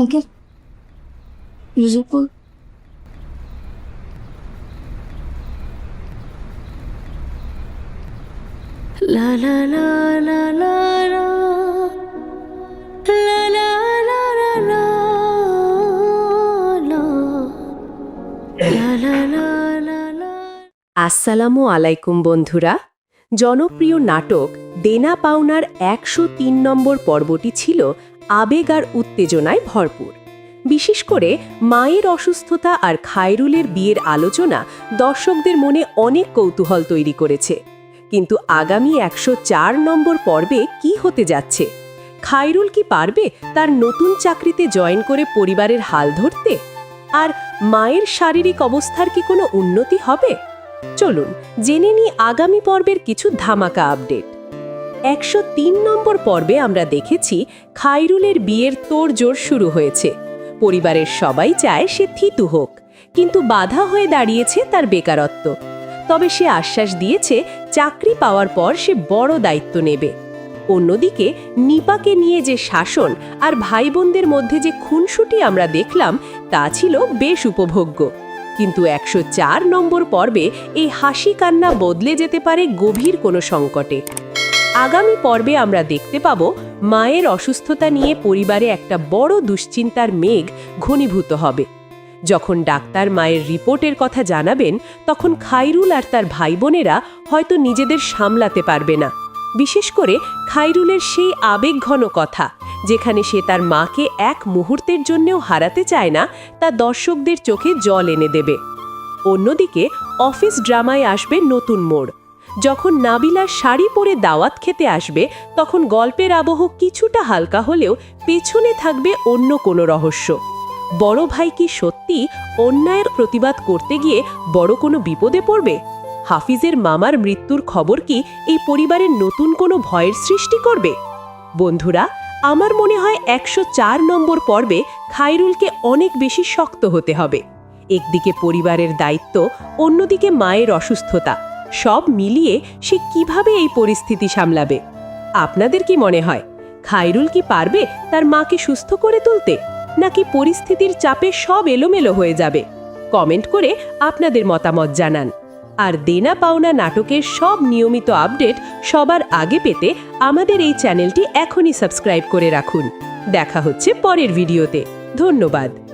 Uncle রিজুপুর La la la la la la La la la la la la La la la la la আসসালামু আলাইকুম বন্ধুরা জনপ্রিয় নাটক দেনা পাওনার একশো তিন নম্বর পর্বটি ছিল আবেগ আর উত্তেজনায় ভরপুর। বিশেষ করে মায়ের অসুস্থতা আর খায়রুলের বিয়ের আলোচনা দর্শকদের মনে অনেক কৌতূহল তৈরি করেছে। কিন্তু আগামী একশো চার নম্বর পর্বে কি হতে যাচ্ছে? খায়রুল কি পারবে তার নতুন চাকরিতে জয়েন করে পরিবারের হাল ধরতে? আর মায়ের শারীরিক অবস্থার কি কোনো উন্নতি হবে? চলুন জেনে নিই আগামী পর্বের কিছু ধামাকা আপডেট। একশো তিন নম্বর পর্বে আমরা দেখেছি খাইরুলের বিয়ের তোড়জোড় শুরু হয়েছে। পরিবারের সবাই চায় সে থিতু হোক, কিন্তু বাধা হয়ে দাঁড়িয়েছে তার বেকারত্ব। তবে সে আশ্বাস দিয়েছে চাকরি পাওয়ার পর সে বড় দায়িত্ব নেবে। অন্যদিকে নিপাকে নিয়ে যে শাসন আর ভাই বোনদের মধ্যে যে খুনসুটি আমরা দেখলাম, তা ছিল বেশ উপভোগ্য। কিন্তু একশো চার নম্বর পর্বে এই হাসি কান্না বদলে যেতে পারে গভীর কোনো সংকটে। আগামী পর্বে আমরা দেখতে পাব মায়ের অসুস্থতা নিয়ে পরিবারে একটা বড় দুশ্চিন্তার মেঘ ঘনীভূত হবে। যখন ডাক্তার মায়ের রিপোর্টের কথা জানাবেন, তখন খাইরুল আর তার ভাই বোনেরা হয়তো নিজেদের সামলাতে পারবে না। বিশেষ করে খাইরুলের সেই আবেগঘন কথা, যেখানে সে তার মাকে এক মুহূর্তের জন্যেও হারাতে চায় না, তা দর্শকদের চোখে জল এনে দেবে। অন্যদিকে অফিস ড্রামায় আসবে নতুন মোড়। যখন নাবিলা শাড়ি পরে দাওয়াত খেতে আসবে, তখন গল্পের আবহ কিছুটা হালকা হলেও পেছনে থাকবে অন্য কোনো রহস্য। বড় ভাই কি সত্যি অন্যায়ের প্রতিবাদ করতে গিয়ে বড় কোনো বিপদে পড়বে? হাফিজের মামার মৃত্যুর খবর কি এই পরিবারের নতুন কোনো ভয়ের সৃষ্টি করবে? বন্ধুরা, আমার মনে হয় একশো চার নম্বর পর্বে খায়রুলকে অনেক বেশি শক্ত হতে হবে। একদিকে পরিবারের দায়িত্ব, অন্যদিকে মায়ের অসুস্থতা। সব মিলিয়ে সে কীভাবে এই পরিস্থিতি সামলাবে? আপনাদের কি মনে হয়, খায়রুল কি পারবে তার মাকে সুস্থ করে তুলতে, নাকি পরিস্থিতির চাপে সব এলোমেলো হয়ে যাবে? কমেন্ট করে আপনাদের মতামত জানান। আর দেনা পাওনা নাটকের সব নিয়মিত আপডেট সবার আগে পেতে আমাদের এই চ্যানেলটি এখনই সাবস্ক্রাইব করে রাখুন। দেখা হচ্ছে পরের ভিডিওতে। ধন্যবাদ।